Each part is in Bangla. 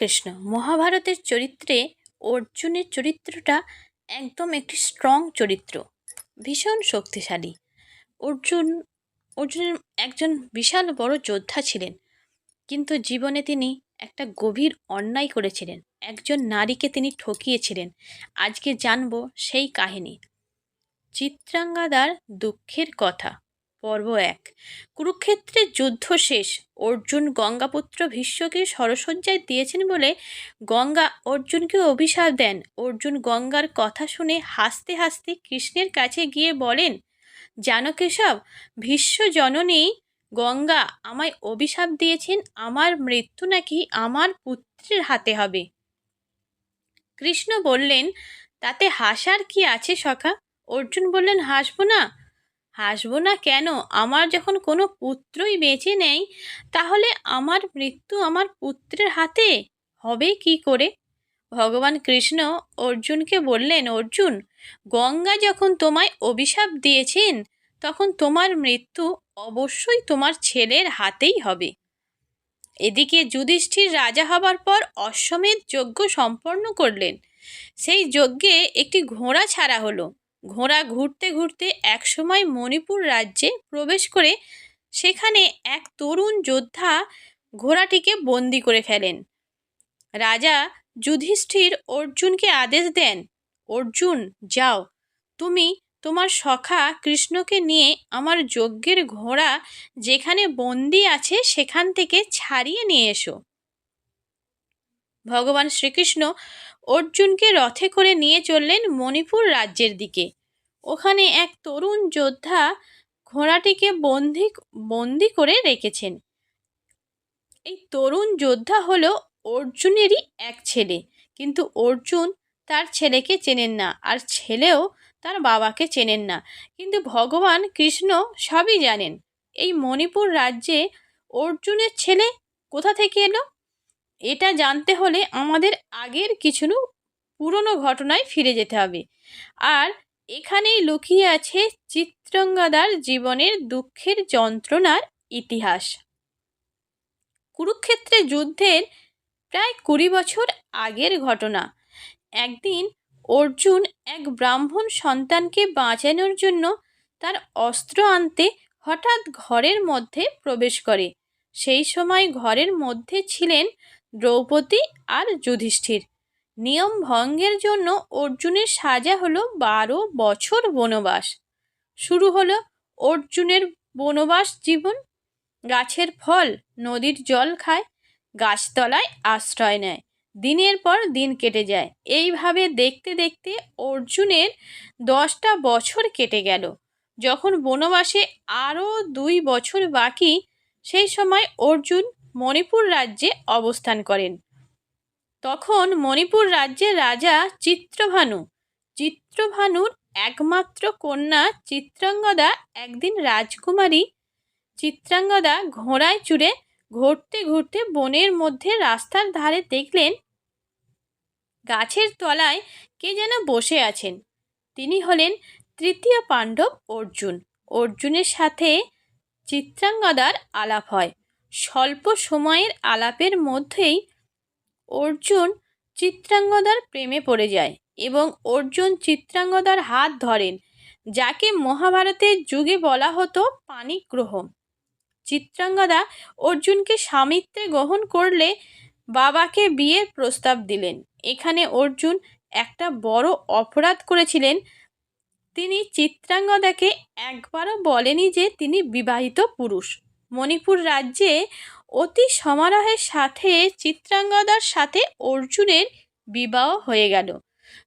কৃষ্ণ মহাভারতের চরিত্রে অর্জুনের চরিত্রটা একদম একটি স্ট্রং চরিত্র, ভীষণ শক্তিশালী। অর্জুন, অর্জুনের একজন বিশাল বড় যোদ্ধা ছিলেন, কিন্তু জীবনে তিনি একটা গভীর অন্যায় করেছিলেন, একজন নারীকে তিনি ঠকিয়েছিলেন। আজকে জানব সেই কাহিনী। চিত্রাঙ্গাদার দুঃখের কথা, পর্ব এক। কুরুক্ষেত্রের যুদ্ধ শেষ। অর্জুন গঙ্গাপুত্র ভীষ্মকে সরসজ্জায় দিয়েছেন বলে গঙ্গা অর্জুনকে অভিশাপ দেন। অর্জুন গঙ্গার কথা শুনে হাসতে হাসতে কৃষ্ণের কাছে গিয়ে বলেন, জানো কেশব, ভীষ্ম জননী গঙ্গা আমায় অভিশাপ দিয়েছেন, আমার মৃত্যু নাকি আমার পুত্রের হাতে হবে। কৃষ্ণ বললেন, তাতে হাসার কি আছে সখা? অর্জুন বললেন, হাসবো না হাসবো না কেন? আমার যখন কোনো পুত্রই বেঁচে নেই, তাহলে আমার মৃত্যু আমার পুত্রের হাতে? হবে কি করে? ভগবান কৃষ্ণ অর্জুনকে বললেন, অর্জুন, গঙ্গা যখন তোমায় অভিশাপ দিয়েছেন, তখন তোমার মৃত্যু অবশ্যই তোমার ছেলের হাতেই হবে। এদিকে যুধিষ্ঠির রাজা হবার পর অশ্বমেধ যজ্ঞ সম্পন্ন করলেন। সেই যজ্ঞে একটি ঘোড়া ছাড়া হলো। ঘোড়া ঘুরতে ঘুরতে একসময় মণিপুর রাজ্যে প্রবেশ করে সেখানে এক তরুণ যোদ্ধা ঘোড়াটিকে বন্দি করে ফেলেন। রাজা যুধিষ্ঠির অর্জুনকে আদেশ দেন, অর্জুন, যাও। তুমি তোমার সখা কৃষ্ণকে নিয়ে আমার যজ্ঞের ঘোড়া যেখানে বন্দি আছে সেখান থেকে ছাড়িয়ে নিয়ে এসো। ভগবান শ্রীকৃষ্ণ অর্জুনকে রথে করে নিয়ে চললেন মণিপুর রাজ্যের দিকে। ওখানে এক তরুণ যোদ্ধা ঘোড়াটিকে বন্দি বন্দি করে রেখেছেন। এই তরুণ যোদ্ধা হলো অর্জুনেরই এক ছেলে। কিন্তু অর্জুন তার ছেলেকে চেনেন না আর ছেলেও তার বাবাকে চেনেন না। কিন্তু ভগবান কৃষ্ণ সবই জানেন। এই মণিপুর রাজ্যে অর্জুনের ছেলে কোথা থেকে এলো? এটা জানতে হলে আমাদের আগের কিছু পুরনো ঘটনায় ফিরে যেতে হবে। আর এখানেই লুকিয়ে আছে চিত্রঙ্গদার জীবনের দুঃখের যন্ত্রণার ইতিহাস। কুরুক্ষেত্রে যুদ্ধের প্রায় কুড়ি বছর আগের ঘটনা। একদিন অর্জুন এক ব্রাহ্মণ সন্তানকে বাঁচানোর জন্য তার অস্ত্র আনতে হঠাৎ ঘরের মধ্যে প্রবেশ করে। সেই সময় ঘরের মধ্যে ছিলেন দ্রৌপদী আর যুধিষ্ঠির। নিয়ম ভঙ্গের জন্য অর্জুনের সাজা হলো বারো বছর বনবাস। শুরু হলো অর্জুনের বনবাস জীবন। গাছের ফল নদীর জল খায়, গাছতলায় আশ্রয় নেয়। দিনের পর দিন কেটে যায়। এইভাবে দেখতে দেখতে অর্জুনের দশটা বছর কেটে গেল। যখন বনবাসে আরও দুই বছর বাকি, সেই সময় অর্জুন মণিপুর রাজ্যে অবস্থান করেন। তখন মণিপুর রাজ্যের রাজা চিত্রভানু। চিত্রভানুর একমাত্র কন্যা চিত্রাঙ্গদা একদিন রাজকুমারী চিত্রাঙ্গদা ঘোড়ায় চড়ে ঘুরতে ঘুরতে বনের মধ্যে রাস্তার ধারে দেখলেন, গাছের তলায় কে যেন বসে আছেন। তিনি হলেন তৃতীয় পাণ্ডব অর্জুন। অর্জুনের সাথে চিত্রাঙ্গদার আলাপ হয়। স্বল্প সময়ের আলাপের মধ্যেই অর্জুন চিত্রাঙ্গদার প্রেমে পড়ে যায় এবং অর্জুন চিত্রাঙ্গদার হাত ধরেন, যাকে মহাভারতের যুগে বলা হতো পানিগ্রহ। চিত্রাঙ্গদা অর্জুনকে স্বামিত্বে গ্রহণ করলে বাবাকে বিয়ের প্রস্তাব দিলেন। এখানে অর্জুন একটা বড় অপরাধ করেছিলেন। তিনি চিত্রাঙ্গদাকে একবারও বলেনি যে তিনি বিবাহিত পুরুষ। মণিপুর রাজ্যে অতি সমারোহের সাথে চিত্রাঙ্গদার সাথে অর্জুনের বিবাহ হয়ে গেল।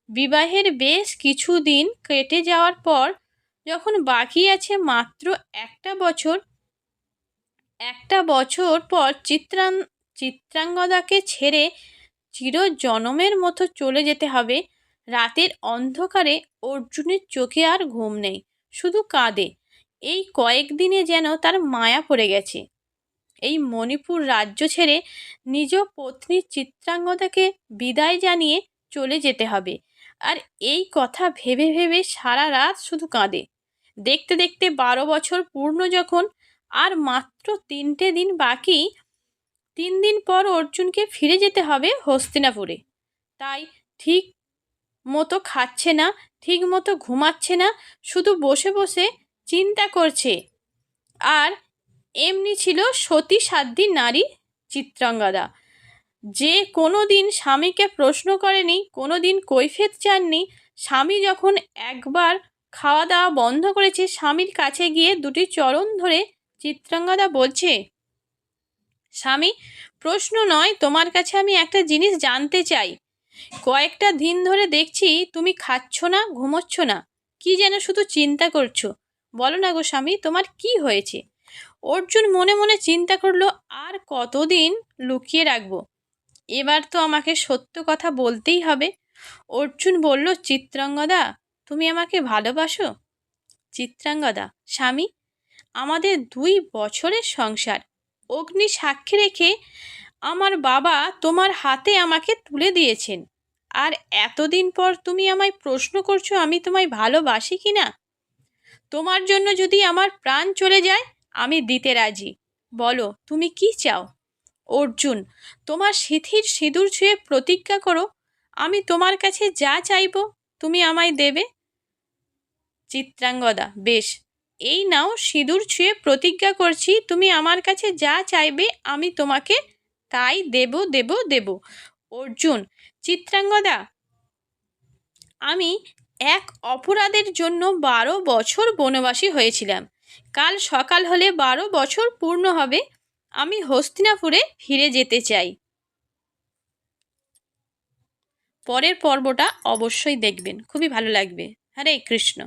বিবাহের বেশ কিছুদিন কেটে যাওয়ার পর যখন বাকি আছে মাত্র একটা বছর একটা বছর পর চিত্রাং চিত্রাঙ্গদাকে ছেড়ে চির জনমের মতো চলে যেতে হবে। রাতের অন্ধকারে অর্জুনের চোখে আর ঘুম নেই, শুধু কাঁদে। এই কয়েকদিনে যেন তার মায়া পড়ে গেছে। এই মণিপুর রাজ্য ছেড়ে নিজ পত্নী চিত্রাঙ্গদাকে বিদায় জানিয়ে চলে যেতে হবে। আর এই কথা ভেবে ভেবে সারা রাত শুধু কাঁদে। দেখতে দেখতে বারো বছর পূর্ণ যখন, আর মাত্র তিনটে দিন বাকি, তিন দিন পর অর্জুনকে ফিরে যেতে হবে হস্তিনাপুরে। তাই ঠিক মতো খাচ্ছে না, ঠিক মতো ঘুমাচ্ছে না, শুধু বসে বসে চিন্তা করছে। আর এমনি ছিল সতী সাধ্যী নারী চিত্রাঙ্গদা। যে কোনো দিন স্বামীকে প্রশ্ন করেনি কোনো দিন কৈফেত চাননি, স্বামী যখন একবার খাওয়া দাওয়া বন্ধ করেছে, স্বামীর কাছে গিয়ে দুটি চরণ ধরে চিত্রাঙ্গদা বলছে, স্বামী, প্রশ্ন নয়, তোমার কাছে আমি একটা জিনিস জানতে চাই। কয়েকটা দিন ধরে দেখছি তুমি খাচ্ছ না, ঘুমোচ্ছ না। কি যেন শুধু চিন্তা করছ। বলো না গো স্বামী, তোমার কি হয়েছে? অর্জুন মনে মনে চিন্তা করল, আর কতদিন লুকিয়ে রাখব? এবার তো আমাকে সত্য কথা বলতেই হবে। অর্জুন বলল, চিত্রাঙ্গদা, তুমি আমাকে ভালোবাসো? চিত্রাঙ্গদা, স্বামী, আমাদের দুই বছরের সংসার। অগ্নি সাক্ষী রেখে আমার বাবা তোমার হাতে আমাকে তুলে দিয়েছেন। আর এতদিন পর তুমি আমায় প্রশ্ন করছ আমি তোমায় ভালোবাসি কি না তোমার জন্য যদি আমার প্রাণ চলে যায়, আমি দিতে রাজি। বলো, তুমি কি চাও? অর্জুন, তোমার সিথির সিঁদুর ছুঁয়ে প্রতিজ্ঞা করো, আমি তোমার কাছে যা চাইব, তুমি আমায় দেবে। চিত্রাঙ্গদা, বেশ, এই নাও সিঁদুর ছুঁয়ে প্রতিজ্ঞা করছি, তুমি আমার কাছে যা চাইবে, আমি তোমাকে তাই দেব দেব দেব। অর্জুন, চিত্রাঙ্গদা, আমি এক অপরাধের জন্য বারো বছর বনবাসী হয়েছিলাম। কাল সকাল হলে বারো বছর পূর্ণ হবে। আমি হস্তিনাপুরে ফিরে যেতে চাই। পরের পর্বটা অবশ্যই দেখবেন। খুবই ভালো লাগবে। হরে কৃষ্ণ।